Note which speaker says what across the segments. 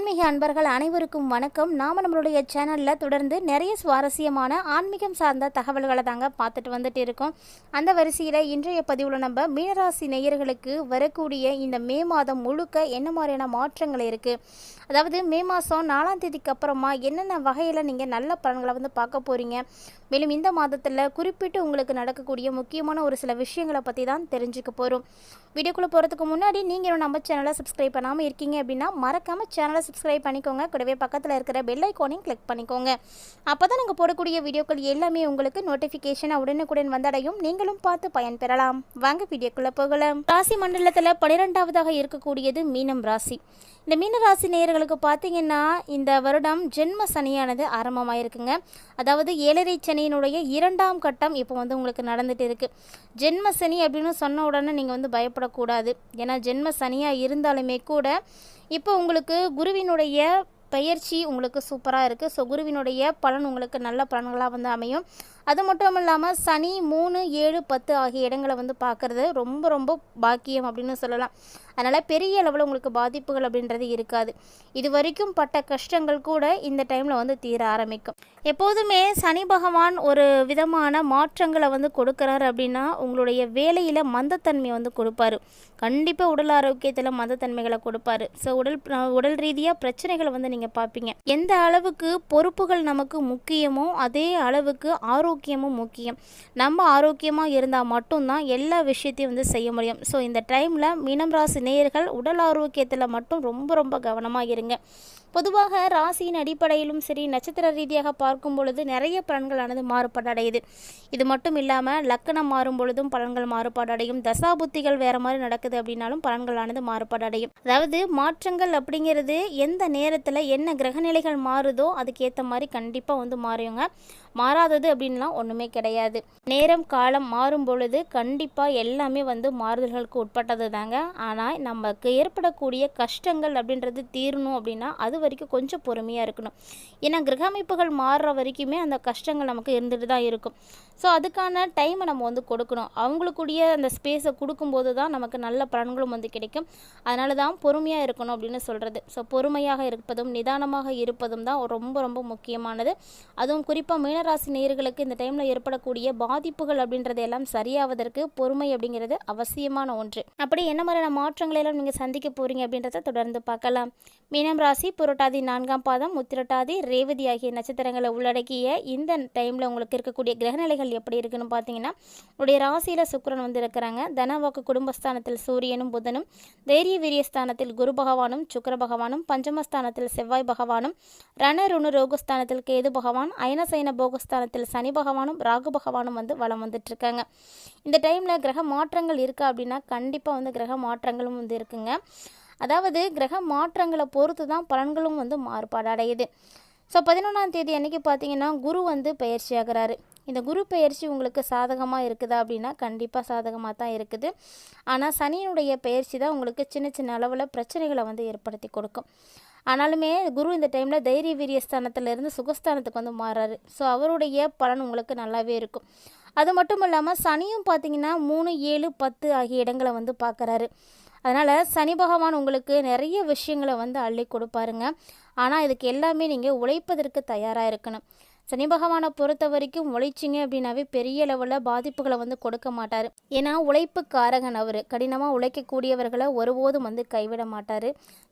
Speaker 1: ஆன்மீக அன்பர்கள் அனைவருக்கும் வணக்கம். நாம் நம்மளுடைய சேனலில் தொடர்ந்து நிறைய சுவாரஸ்யமான ஆன்மீகம் சார்ந்த தகவல்களை தாங்க பார்த்துட்டு வந்துட்டு இருக்கோம். அந்த வரிசையில் இன்றைய பதிவில் நம்ம மீனராசி நேயர்களுக்கு வரக்கூடிய இந்த மே மாதம் முழுக்க என்ன மாதிரியான மாற்றங்கள் இருக்குது அதாவது மே மாதம் நாலாம் தேதிக்கு அப்புறமா என்னென்ன வகையில் நீங்கள் நல்ல பலன்களை வந்து பார்க்க போகிறீங்க மேலும் இந்த மாதத்தில் குறிப்பிட்டு உங்களுக்கு நடக்கக்கூடிய முக்கியமான ஒரு சில விஷயங்களை பற்றி தான் தெரிஞ்சுக்க போகிறோம் வீடியோக்குள்ளே போகிறதுக்கு முன்னாடி நீங்கள் நம்ம சேனலை சப்ஸ்கிரைப் பண்ணாமல் இருக்கீங்க அப்படின்னா மறக்காமல் சேனலை சப்ஸ்கிரைப் பண்ணிக்கோங்க. கூடவே பக்கத்தில் இருக்கிற பெல் ஐக்கானையும் கிளிக் பண்ணிக்கோங்க. அப்போ தான் நாங்கள் போடக்கூடிய வீடியோக்கள் எல்லாமே உங்களுக்கு நோட்டிஃபிகேஷனாக உடனுக்குடன் வந்தடையும். நீங்களும் பார்த்து பயன்பெறலாம் வாங்க வீடியோக்குள்ளே போகலாம். ராசி மண்டலத்தில் பன்னிரெண்டாவதாக இருக்கக்கூடியது மீனம் ராசி. இந்த மீனராசி நேயர்களுக்கு பார்த்தீங்கன்னா இந்த வருடம் ஜென்ம சனியானது ஆரம்பமாயிருக்குங்க. அதாவது ஏழரை சனியினுடைய இரண்டாம் கட்டம் இப்போ வந்து உங்களுக்கு நடந்துட்டு இருக்கு. ஜென்ம சனி அப்படின்னு சொன்ன உடனே நீங்கள் வந்து பயப்படக்கூடாது. ஏன்னா ஜென்ம சனியாக இருந்தாலுமே கூட இப்போ உங்களுக்கு குருவினுடைய பயிற்சி உங்களுக்கு சூப்பராக இருக்குது ஸோ குருவினுடைய பலன் உங்களுக்கு நல்ல பலன்களாக வந்து அமையும். அது மட்டும் இல்லாமல் சனி மூணு ஏழு பத்து ஆகிய இடங்களை வந்து பார்க்குறது ரொம்ப ரொம்ப பாக்கியம் அப்படின்னு சொல்லலாம். அதனால் பெரிய அளவில் உங்களுக்கு பாதிப்புகள் அப்படின்றது இருக்காது. இது வரைக்கும் பட்ட கஷ்டங்கள் கூட இந்த டைமில் வந்து தீர ஆரம்பிக்கும். எப்போதுமே சனி பகவான் ஒரு விதமான மாற்றங்களை வந்து கொடுக்குறாரு அப்படின்னா உங்களுடைய வேலையில் மந்தத்தன்மை வந்து கொடுப்பாரு. கண்டிப்பாக உடல் ஆரோக்கியத்தில் மந்தத்தன்மைகளை கொடுப்பாரு. ஸோ உடல் உடல் ரீதியாக பிரச்சனைகளை வந்து நீங்கள் பார்ப்பீங்க. எந்த அளவுக்கு பொறுப்புகள் நமக்கு முக்கியமோ அதே அளவுக்கு ஆரோக்கிய ஆரோக்கியமும் முக்கியம். நம்ம ஆரோக்கியமாக இருந்தால் மட்டும்தான் எல்லா விஷயத்தையும் வந்து செய்ய முடியும். ஸோ இந்த டைமில் மீனம் ராசி நேயர்கள் உடல் ஆரோக்கியத்தில் மட்டும் ரொம்ப ரொம்ப கவனமாக இருங்க. பொதுவாக ராசியின் அடிப்படையிலும் சரி நட்சத்திர ரீதியாக பார்க்கும் பொழுது நிறைய பலன்களானது மாறுபாடு அடையுது இது மட்டும் இல்லாமல் லக்கணம் மாறும் பொழுதும் பலன்கள் மாறுபாடு அடையும் தசாபுத்திகள் வேறு மாதிரி நடக்குது அப்படின்னாலும் பலன்களானது மாறுபாடு அடையும் அதாவது மாற்றங்கள் அப்படிங்கிறது எந்த நேரத்தில் என்ன கிரகநிலைகள் மாறுதோ அதுக்கேற்ற மாதிரி கண்டிப்பாக வந்து மாறியுங்க மாறாதது அப்படின்லாம் ஒன்றுமே கிடையாது. நேரம் காலம் மாறும் பொழுது கண்டிப்பாக எல்லாமே வந்து மாறுதல்களுக்கு உட்பட்டது தாங்க ஆனால் நமக்கு ஏற்படக்கூடிய கஷ்டங்கள் அப்படின்றது தீரணும் அப்படின்னா அது வரைக்கும் கொஞ்சம் பொறுமையாக இருக்கணும். ஏன்னா கிரக அமைப்புகள் மாறுற வரைக்குமே அந்த கஷ்டங்கள் நமக்கு இருந்துட்டு தான் இருக்கும். ஸோ அதுக்கான டைமை நம்ம வந்து கொடுக்கணும். அவங்களுக்குடிய அந்த ஸ்பேஸை கொடுக்கும்போது தான் நமக்கு நல்ல பலன்களும் வந்து கிடைக்கும். அதனால தான் பொறுமையாக இருக்கணும் அப்படின்னு சொல்கிறது ஸோ பொறுமையாக இருப்பதும் நிதானமாக இருப்பதும் தான் ரொம்ப ரொம்ப முக்கியமானது. அதுவும் குறிப்பாக மீனராசி நேயர்களுக்கு இந்த டைமில் ஏற்படக்கூடிய பாதிப்புகள் அப்படின்றது எல்லாம் சரியாவதற்கு பொறுமை அப்படிங்கிறது அவசியமான ஒன்று. அப்படி என்ன மாதிரியான மாற்றங்களை எல்லாம் நீங்கள் சந்திக்க போகிறீங்க அப்படின்றத தொடர்ந்து பார்க்கலாம். மீனம் ராசி புரட்டாதி நான்காம் பாதம் உத்திரட்டாதி ரேவதி ஆகிய நட்சத்திரங்களை உள்ளடக்கிய இந்த டைமில் உங்களுக்கு இருக்கக்கூடிய கிரகநிலைகள் எப்படி இருக்குன்னு பார்த்தீங்கன்னா உடைய ராசியில் சுக்கரன் வந்து இருக்கிறாங்க. தனவாக்கு குடும்பஸ்தானத்தில் சூரியனும் புதனும் தைரிய வீரியஸ்தானத்தில் குரு பகவானும் சுக்கிர பகவானும் பஞ்சமஸ்தானத்தில் செவ்வாய் பகவானும் ரணருணு ரோகஸ்தானத்தில் கேது பகவான் அயனசைன போகஸ்தானத்தில் சனி பகவானும் ராகு பகவானும் வந்து வளம் வந்துட்டு இருக்காங்க. இந்த டைமில் கிரக மாற்றங்கள் இருக்கா அப்படின்னா கண்டிப்பாக வந்து கிரக மாற்றங்களும் வந்து இருக்குங்க. அதாவது கிரக மாற்றங்களை பொறுத்து தான் பலன்களும் வந்து மாறுபாடு அடையுது. ஸோ பதினொன்றாம் தேதி அன்றைக்கி பார்த்தீங்கன்னா குரு வந்து பயிற்சி ஆகிறாரு. இந்த குரு பயிற்சி உங்களுக்கு சாதகமாக இருக்குதா அப்படின்னா கண்டிப்பாக சாதகமாக தான் இருக்குது. ஆனால் சனியினுடைய பயிற்சி தான் உங்களுக்கு சின்ன சின்ன அளவில் பிரச்சனைகளை வந்து ஏற்படுத்தி கொடுக்கும். ஆனாலுமே குரு இந்த டைமில் தைரிய வீரியஸ்தானத்திலேருந்து சுகஸ்தானத்துக்கு வந்து மாறாரு. ஸோ அவருடைய பலன் உங்களுக்கு நல்லாவே இருக்கும். அது மட்டும் இல்லாமல் சனியும் பார்த்தீங்கன்னா மூணு ஏழு பத்து ஆகிய இடங்களை வந்து பார்க்குறாரு அதனால் சனி பகவான் உங்களுக்கு நிறைய விஷயங்களை வந்து அள்ளி கொடுப்பாருங்க. ஆனால் இதுக்கு எல்லாமே நீங்கள் உழைப்பதற்கு தயாராக இருக்கணும். சனி பகவானை பொறுத்த வரைக்கும் உழைச்சிங்க அப்படின்னாவே பெரிய லெவலில் பாதிப்புகளை வந்து கொடுக்க மாட்டார். ஏன்னா உழைப்பு காரகன் அவர். கடினமாக உழைக்கக்கூடியவர்களை ஒருபோதும் வந்து கைவிட மாட்டார்.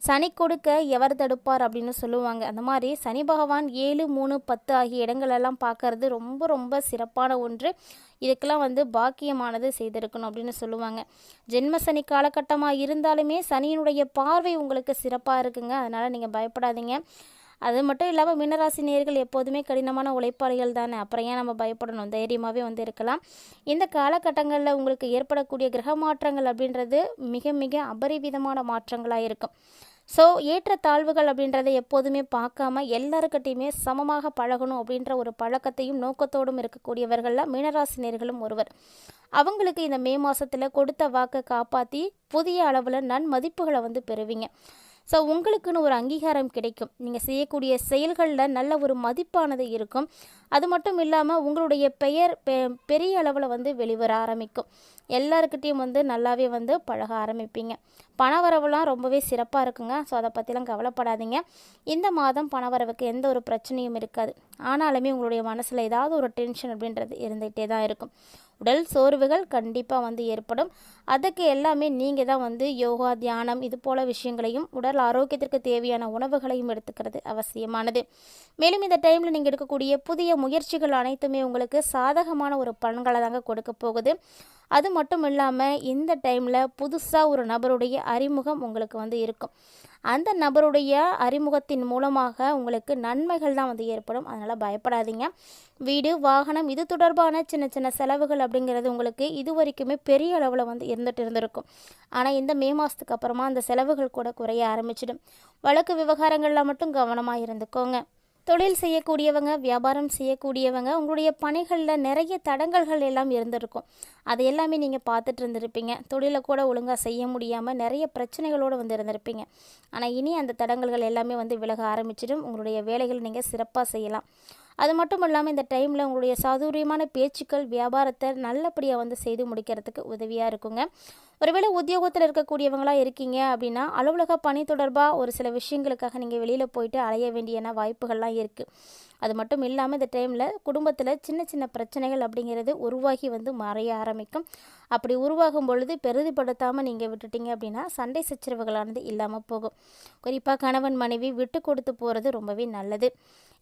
Speaker 1: சனி கொடுக்க எவர் தடுப்பார் அப்படின்னு சொல்லுவாங்க. அந்த மாதிரி சனி பகவான் ஏழு மூணு பத்து ஆகிய இடங்களெல்லாம் பார்க்கறது ரொம்ப ரொம்ப சிறப்பான ஒன்று. இதுக்கெல்லாம் வந்து பாக்கியமானது செய்திருக்கணும் அப்படின்னு சொல்லுவாங்க. ஜென்ம சனி காலகட்டமாக இருந்தாலுமே சனியினுடைய பார்வை உங்களுக்கு சிறப்பாக இருக்குங்க. அதனால் நீங்கள் பயப்படாதீங்க. அது மட்டும் இல்லாமல் மீனராசி நேர்கள் எப்போதுமே கடினமான உழைப்பாளிகள் தானே. அப்புறம் ஏன் நம்ம பயப்படணும்? தைரியமாகவே வந்து இருக்கலாம். இந்த காலகட்டங்களில் உங்களுக்கு ஏற்படக்கூடிய கிரக மாற்றங்கள் அப்படின்றது மிக மிக அபரிவிதமான மாற்றங்களாக இருக்கும். ஸோ ஏற்ற தாழ்வுகள் அப்படின்றத எப்போதுமே பார்க்காம எல்லாருக்கிட்டையுமே சமமாக பழகணும் அப்படின்ற ஒரு பழக்கத்தையும் நோக்கத்தோடும் இருக்கக்கூடியவர்களில் மீனராசினியர்களும் ஒருவர். அவங்களுக்கு இந்த மே மாதத்தில் கொடுத்த வாக்கை காப்பாற்றி புதிய அளவில் நன்மதிப்புகளை வந்து பெறுவீங்க. ஸோ உங்களுக்குன்னு ஒரு அங்கீகாரம் கிடைக்கும். நீங்கள் செய்யக்கூடிய செயல்களில் நல்ல ஒரு மதிப்பானது இருக்கும். அது மட்டும் இல்லாமல் உங்களுடைய பெயர் பெ பெரிய அளவில் வந்து வெளிவர ஆரம்பிக்கும். எல்லாருக்கிட்டேயும் வந்து நல்லாவே வந்து பழக ஆரம்பிப்பீங்க. பணவரவுலாம் ரொம்பவே சிறப்பாக இருக்குங்க. ஸோ அதை பற்றிலாம் கவலைப்படாதீங்க. இந்த மாதம் பணவரவுக்கு எந்த ஒரு பிரச்சனையும் இருக்காது. ஆனாலுமே உங்களுடைய மனசில் ஏதாவது ஒரு டென்ஷன் அப்படின்றது இருந்துகிட்டே தான் இருக்கும். உடல் சோர்வுகள் கண்டிப்பாக வந்து ஏற்படும். அதுக்கு எல்லாமே நீங்கள் தான் வந்து யோகா தியானம் இது போல விஷயங்களையும் உடல் ஆரோக்கியத்திற்கு தேவையான உணவுகளையும் எடுத்துக்கிறது அவசியமானது. மேலும் இந்த டைமில் நீங்கள் எடுக்கக்கூடிய புதிய முயற்சிகள் அனைத்துமே உங்களுக்கு சாதகமான ஒரு பலன்களை தாங்க கொடுக்க போகுது. அது மட்டும் இல்லாமல் இந்த டைமில் புதுசாக ஒரு நபருடைய அறிமுகம் உங்களுக்கு வந்து இருக்கும். அந்த நபருடைய அறிமுகத்தின் மூலமாக உங்களுக்கு நன்மைகள் தான் வந்து ஏற்படும். அதனால் பயப்படாதீங்க. வீடு வாகனம் இது தொடர்பான சின்ன சின்ன செலவுகள் அப்படிங்கிறது உங்களுக்கு இது வரைக்குமே பெரிய அளவில் வந்து இருந்துகிட்டு இருந்திருக்கும். ஆனால் இந்த மே மாதத்துக்கு அப்புறமா அந்த செலவுகள் கூட குறைய ஆரம்பிச்சிடும். வழக்கு விவகாரங்களில் மட்டும் கவனமாக இருந்துக்கோங்க. தொழில் செய்யக்கூடியவங்க வியாபாரம் செய்யக்கூடியவங்க உங்களுடைய பணிகளில் நிறைய தடங்கல்கள் எல்லாம் இருந்திருக்கும். அது எல்லாமே நீங்கள் பார்த்துட்டு இருந்திருப்பீங்க. தொழிலை கூட ஒழுங்காக செய்ய முடியாமல் நிறைய பிரச்சனைகளோடு வந்து இருந்திருப்பீங்க. ஆனால் இனி அந்த தடங்கல்கள் எல்லாமே வந்து விலக ஆரம்பிச்சிடும். உங்களுடைய வேலைகள் நீங்கள் சிறப்பாக செய்யலாம். அது மட்டும் இல்லாமல் இந்த டைமில் உங்களுடைய சாதுரியமான பேச்சுக்கள் வியாபாரத்தை நல்லபடியாக வந்து செய்து முடிக்கிறதுக்கு உதவியாக இருக்குங்க. ஒருவேளை உத்தியோகத்தில் இருக்கக்கூடியவங்களாக இருக்கீங்க அப்படின்னா அலுவலக பணி தொடர்பாக ஒரு சில விஷயங்களுக்காக நீங்கள் வெளியில் போயிட்டு அலைய வேண்டியன வாய்ப்புகள்லாம் இருக்குது அது மட்டும் இல்லாமல் இந்த டைமில் குடும்பத்தில் சின்ன சின்ன பிரச்சனைகள் அப்படிங்கிறது உருவாகி வந்து மறைய ஆரம்பிக்கும். அப்படி உருவாகும் பொழுது பெருதிப்படுத்தாமல் நீங்கள் விட்டுட்டீங்க அப்படின்னா சண்டை சச்சரவுகளானது இல்லாமல் போகும். குறிப்பாக கணவன் மனைவி விட்டு கொடுத்து போகிறது ரொம்பவே நல்லது.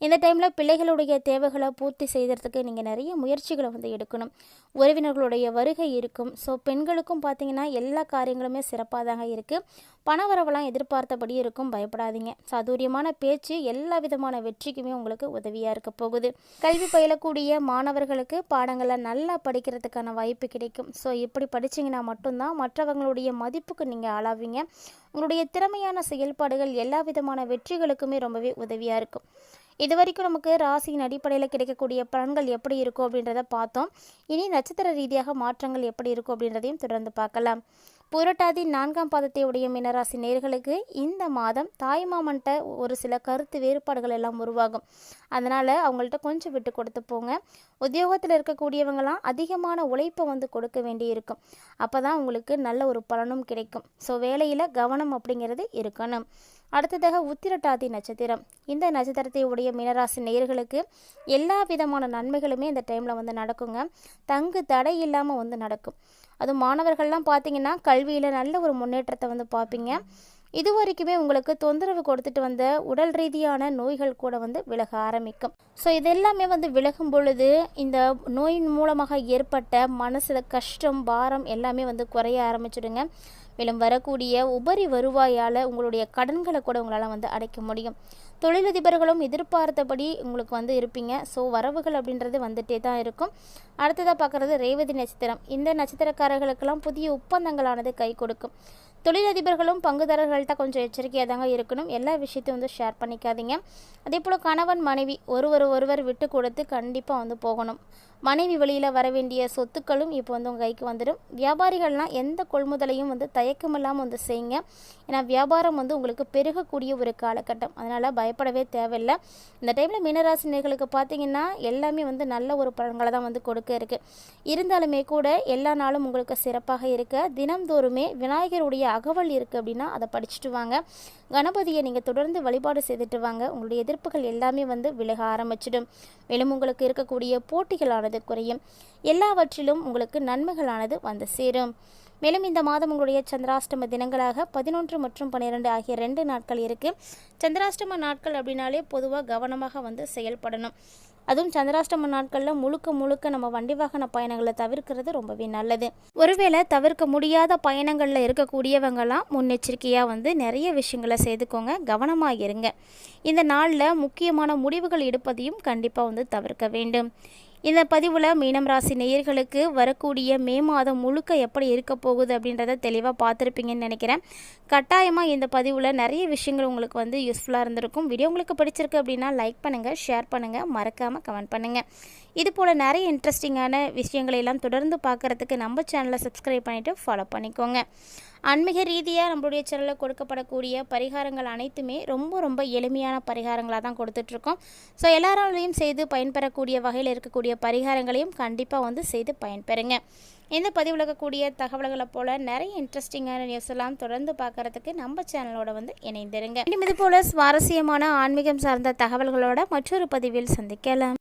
Speaker 1: இந்த டைமில் பிள்ளைகளுடைய தேவைகளை பூர்த்தி செய்கிறதுக்கு நீங்கள் நிறைய முயற்சிகளை வந்து எடுக்கணும். உறவினர்களுடைய வருகை இருக்கும். ஸோ பெண்களுக்கும் பார்த்தீங்கன்னா எல்லா காரியங்களுமே சிறப்பாக தாங்க இருக்குது பணவரவெல்லாம் எதிர்பார்த்தபடி இருக்கும். பயப்படாதீங்க. சாதுரியமான பேச்சு எல்லா விதமான வெற்றிக்குமே உங்களுக்கு உதவியாக இருக்க போகுது. கல்வி பயிலக்கூடிய மாணவர்களுக்கு பாடங்களை நல்லா படிக்கிறதுக்கான வாய்ப்பு கிடைக்கும். ஸோ இப்படி படிச்சிங்கன்னா மட்டும்தான் மற்றவங்களுடைய மதிப்புக்கு நீங்கள் ஆளாவீங்க. உங்களுடைய திறமையான செயல்பாடுகள் எல்லா விதமான வெற்றிகளுக்குமே ரொம்பவே உதவியாக இருக்கும். இது வரைக்கும் நமக்கு ராசியின் அடிப்படையில் கிடைக்கக்கூடிய பலன்கள் எப்படி இருக்கும் அப்படின்றத பார்த்தோம். இனி நட்சத்திர ரீதியாக மாற்றங்கள் எப்படி இருக்கும் அப்படின்றதையும் தொடர்ந்து பார்க்கலாம். புரட்டாதி நான்காம் பாதத்தை உடைய மீனராசி நேர்களுக்கு இந்த மாதம் தாய்மாமன்ட்ட ஒரு சில கருத்து வேறுபாடுகள் எல்லாம் உருவாகும். அதனால் அவங்கள்ட்ட கொஞ்சம் விட்டு கொடுத்து போங்க. உத்தியோகத்தில் இருக்கக்கூடியவங்களாம் அதிகமான உழைப்பை வந்து கொடுக்க வேண்டி இருக்கும் அப்போ தான் உங்களுக்கு நல்ல ஒரு பலனும் கிடைக்கும். ஸோ வேலையில் கவனம் அப்படிங்கிறது இருக்கணும். அடுத்ததாக உத்திரட்டாதி நட்சத்திரம். இந்த நட்சத்திரத்தை உடைய மீனராசி நேர்களுக்கு எல்லா விதமான நன்மைகளுமே இந்த டைமில் வந்து நடக்குங்க. தங்கு தடை இல்லாமல் வந்து நடக்கும். அதுவும் மாணவர்கள்லாம் பார்த்தீங்கன்னா கல்வியில் நல்ல ஒரு முன்னேற்றத்தை வந்து பார்ப்பீங்க இது வரைக்குமே உங்களுக்கு தொந்தரவு கொடுத்துட்டு வந்த உடல் ரீதியான நோய்கள் கூட வந்து விலக ஆரம்பிக்கும். ஸோ இது எல்லாமே வந்து விலகும் பொழுது இந்த நோயின் மூலமாக ஏற்பட்ட மனசில் கஷ்டம் பாரம் எல்லாமே வந்து குறைய ஆரம்பிச்சிடுங்க. மேலும் வரக்கூடிய உபரி வருவாயால் உங்களுடைய கடன்களை கூட உங்களால் வந்து அடைக்க முடியும். தொழிலதிபர்களும் எதிர்பார்த்தபடி உங்களுக்கு வந்து இருப்பீங்க. ஸோ வரவுகள் அப்படின்றது வந்துட்டே தான் இருக்கும். அடுத்ததாக பார்க்குறது ரேவதி நட்சத்திரம். இந்த நட்சத்திரக்காரர்களுக்கெல்லாம் புதிய ஒப்பந்தங்களானது கை கொடுக்கும். தொழிலதிபர்களும் பங்குதாரர்கள்ட்ட கொஞ்சம் எச்சரிக்கையாக தாங்க இருக்கணும். எல்லா விஷயத்தையும் வந்து ஷேர் பண்ணிக்காதீங்க. அதே போல் கணவன் மனைவி ஒருவர் ஒருவர் விட்டு கொடுத்து கண்டிப்பாக வந்து போகணும். மனைவி வழியில் வர வேண்டிய சொத்துக்களும் இப்போ வந்து உங்கள் கைக்கு வந்துடும். வியாபாரிகள்லாம் எந்த கொள்முதலையும் வந்து தயக்கமில்லாமல் வந்து செய்யுங்க. ஏன்னா வியாபாரம் வந்து உங்களுக்கு பெருகக்கூடிய ஒரு காலகட்டம். அதனால் பய பயப்படவே தேவையில்லை. இந்த டைமில் மீனராசினியர்களுக்கு பார்த்தீங்கன்னா எல்லாமே வந்து நல்ல ஒரு பலன்களை தான் வந்து கொடுக்க இருக்குது இருந்தாலுமே கூட எல்லா நாளும் உங்களுக்கு சிறப்பாக இருக்க. தினம்தோறுமே விநாயகருடைய அகவல் இருக்குது அப்படின்னா அதை படிச்சுட்டு வாங்க. கணபதியை நீங்கள் தொடர்ந்து வழிபாடு செய்துட்டு வாங்க. உங்களுடைய எதிர்ப்புகள் எல்லாமே வந்து விலக ஆரம்பிச்சிடும். மேலும் உங்களுக்கு இருக்கக்கூடிய போட்டிகளானது குறையும். எல்லாவற்றிலும் உங்களுக்கு நன்மைகளானது வந்து சேரும். மேலும் இந்த மாதம் உங்களுடைய சந்திராஷ்டம தினங்களாக பதினொன்று மற்றும் பன்னிரெண்டு ஆகிய ரெண்டு நாட்கள் இருக்குது சந்திராஷ்டம நாட்கள் அப்படின்னாலே பொதுவாக கவனமாக வந்து செயல்படணும். அதுவும் சந்திராஷ்டம நாட்களில் முழுக்க முழுக்க நம்ம வண்டி வாகன பயணங்களை தவிர்க்கிறது ரொம்பவே நல்லது. ஒருவேளை தவிர்க்க முடியாத பயணங்களில் இருக்கக்கூடியவங்கெல்லாம் முன்னெச்சரிக்கையாக வந்து நிறைய விஷயங்களை செய்துக்கோங்க. கவனமாக இருங்க. இந்த நாளில் முக்கியமான முடிவுகள் எடுப்பதையும் கண்டிப்பாக வந்து தவிர்க்க வேண்டும். இந்த பதிவில் மீனம் ராசி நேயர்களுக்கு வரக்கூடிய மே மாதம் முழுக்க எப்படி இருக்க போகுது அப்படின்றத தெளிவாக பார்த்துருப்பீங்கன்னு நினைக்கிறேன். கட்டாயமாக இந்த பதிவில் நிறைய விஷயங்கள் உங்களுக்கு வந்து யூஸ்ஃபுல்லாக இருந்திருக்கும். வீடியோ உங்களுக்கு பிடிச்சிருக்கு அப்படின்னா லைக் பண்ணுங்கள் ஷேர் பண்ணுங்கள் மறக்காமல் கமெண்ட் பண்ணுங்கள் இது போல் நிறைய இன்ட்ரெஸ்டிங்கான விஷயங்களை எல்லாம் தொடர்ந்து பார்க்குறதுக்கு நம்ம சேனலை சப்ஸ்கிரைப் பண்ணிவிட்டு ஃபாலோ பண்ணிக்கோங்க. ஆன்மீக ரீதியாக நம்மளுடைய சேனலில் கொடுக்கப்படக்கூடிய பரிகாரங்கள் அனைத்துமே ரொம்ப ரொம்ப எளிமையான பரிகாரங்களாக தான் கொடுத்துட்ருக்கோம். ஸோ எல்லாராலையும் செய்து பயன்பெறக்கூடிய வகையில் இருக்கக்கூடிய பரிகாரங்களையும் கண்டிப்பாக வந்து செய்து பயன்பெறுங்க. இந்த பதிவில் இருக்கக்கூடிய தகவல்களை போல் நிறைய இன்ட்ரெஸ்டிங்கான நியூஸ் எல்லாம் தொடர்ந்து பார்க்குறதுக்கு நம்ம சேனலோட வந்து இணைந்திருங்க. இது போல் சுவாரஸ்யமான ஆன்மீகம் சார்ந்த தகவல்களோட மற்றொரு பதிவில் சந்திக்கலாம்.